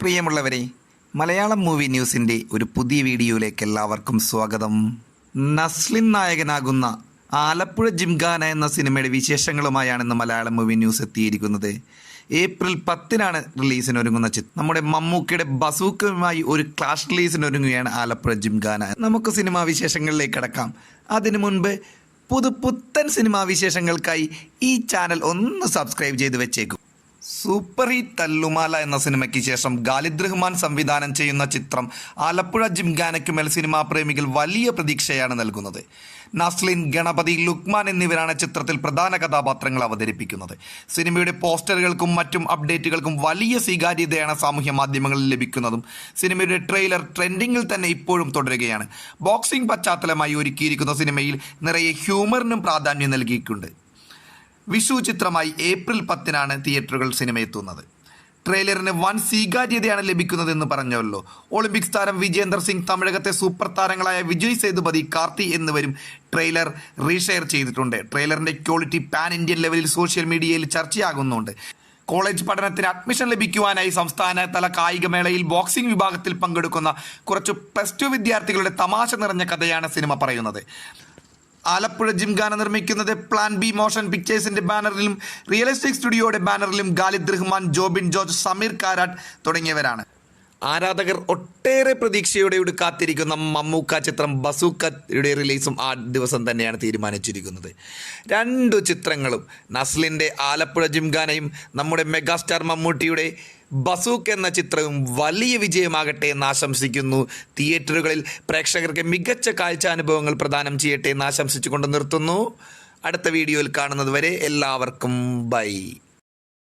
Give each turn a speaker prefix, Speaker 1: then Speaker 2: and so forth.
Speaker 1: പ്രിയമുള്ളവരെ മലയാളം മൂവി ന്യൂസിന്റെ ഒരു പുതിയ വീഡിയോയിലേക്ക് എല്ലാവർക്കും സ്വാഗതം. നസ്ലിൻ നായകനാകുന്ന ആലപ്പുഴ ജിംഖാന എന്ന സിനിമയുടെ വിശേഷങ്ങളുമായാണ് ഇന്ന് മലയാളം മൂവി ന്യൂസ് എത്തിയിരിക്കുന്നത്. ഏപ്രിൽ പത്തിനാണ് റിലീസിന് ഒരുങ്ങുന്ന ചിത്രം നമ്മുടെ മമ്മൂക്കയുടെ ബസൂക്കുമായി ഒരു ക്ലാഷ് റിലീസിന് ഒരുങ്ങുകയാണ് ആലപ്പുഴ ജിംഖാന. നമുക്ക് സിനിമാ വിശേഷങ്ങളിലേക്ക് കടക്കാം. അതിനു മുൻപ് പുതുപുത്തൻ സിനിമാ വിശേഷങ്ങൾക്കായി ഈ ചാനൽ ഒന്ന് സബ്സ്ക്രൈബ് ചെയ്ത് വെച്ചേക്കും. സൂപ്പർ ഹിറ്റ് തല്ലുമാല എന്ന സിനിമയ്ക്ക് ശേഷം ഖാലിദ് റഹ്മാൻ സംവിധാനം ചെയ്യുന്ന ചിത്രം ആലപ്പുഴ ജിംഖാനയ്ക്കുമേൽ സിനിമാ പ്രേമികൾ വലിയ പ്രതീക്ഷയാണ് നൽകുന്നത്. നസ്ലിൻ ഗണപതി ലുക്മാൻ എന്നിവരാണ് ചിത്രത്തിൽ പ്രധാന കഥാപാത്രങ്ങൾ അവതരിപ്പിക്കുന്നത്. സിനിമയുടെ പോസ്റ്ററുകൾക്കും മറ്റും അപ്ഡേറ്റുകൾക്കും വലിയ സ്വീകാര്യതയാണ് സാമൂഹ്യ മാധ്യമങ്ങളിൽ ലഭിക്കുന്നതും. സിനിമയുടെ ട്രെയിലർ ട്രെൻഡിങ്ങിൽ തന്നെ ഇപ്പോഴും തുടരുകയാണ്. ബോക്സിംഗ് പശ്ചാത്തലമായി ഒരുക്കിയിരിക്കുന്ന സിനിമയിൽ നിറയെ ഹ്യൂമറിനും പ്രാധാന്യം നൽകിയിട്ടുണ്ട്. വിഷു ചിത്രമായി ഏപ്രിൽ പത്തിനാണ് തിയേറ്ററുകൾ സിനിമ എത്തുന്നത് ട്രെയിലറിന് വൻ സ്വീകാര്യതയാണ് ലഭിക്കുന്നതെന്ന് പറഞ്ഞല്ലോ. ഒളിമ്പിക്സ് താരം വിജേന്ദർ സിംഗ് തമിഴകത്തെ സൂപ്പർ താരങ്ങളായ വിജയ് സേതുപതി കാർത്തി എന്നിവരും ട്രെയിലർ റീഷെയർ ചെയ്തിട്ടുണ്ട്. ട്രെയിലറിന്റെ ക്വാളിറ്റി പാൻ ഇന്ത്യൻ ലെവലിൽ സോഷ്യൽ മീഡിയയിൽ ചർച്ചയാകുന്നുണ്ട്. കോളേജ് പഠനത്തിന് അഡ്മിഷൻ ലഭിക്കുവാനായി സംസ്ഥാന തല കായികമേളയിൽ ബോക്സിംഗ് വിഭാഗത്തിൽ പങ്കെടുക്കുന്ന കുറച്ച് പ്ലസ് ടു വിദ്യാർത്ഥികളുടെ തമാശ നിറഞ്ഞ കഥയാണ് സിനിമ പറയുന്നത്. ആലപ്പുഴ ജിംഖാന നിർമ്മിക്കുന്നത് പ്ലാൻ ബി മോഷൻ പിക്ചേഴ്സിന്റെ ബാനറിലും റിയലിസ്റ്റിക് സ്റ്റുഡിയോയുടെ ബാനറിലും ഖാലിദ് റഹ്മാൻ ജോബിൻ ജോർജ് സമീർ കാരാട്ട് തുടങ്ങിയവരാണ്. ആരാധകർ ഒട്ടേറെ പ്രതീക്ഷയോടെ കാത്തിരിക്കുന്ന മമ്മൂക്ക ചിത്രം ബസൂക്കയുടെ റിലീസും ആ ദിവസം തന്നെയാണ് തീരുമാനിച്ചിരിക്കുന്നത്. രണ്ടു ചിത്രങ്ങളും നസ്ലിന്റെ ആലപ്പുഴ ജിംഖാനയും നമ്മുടെ മെഗാസ്റ്റാർ മമ്മൂട്ടിയുടെ ബസൂക്ക് എന്ന ചിത്രവും വലിയ വിജയമാകട്ടെ എന്ന് ആശംസിക്കുന്നു. തിയേറ്ററുകളിൽ പ്രേക്ഷകർക്ക് മികച്ച കാഴ്ചാനുഭവങ്ങൾ പ്രദാനം ചെയ്യട്ടെ എന്ന് ആശംസിച്ചുകൊണ്ട് നിർത്തുന്നു. അടുത്ത വീഡിയോയിൽ കാണുന്നത് വരെ എല്ലാവർക്കും ബൈ.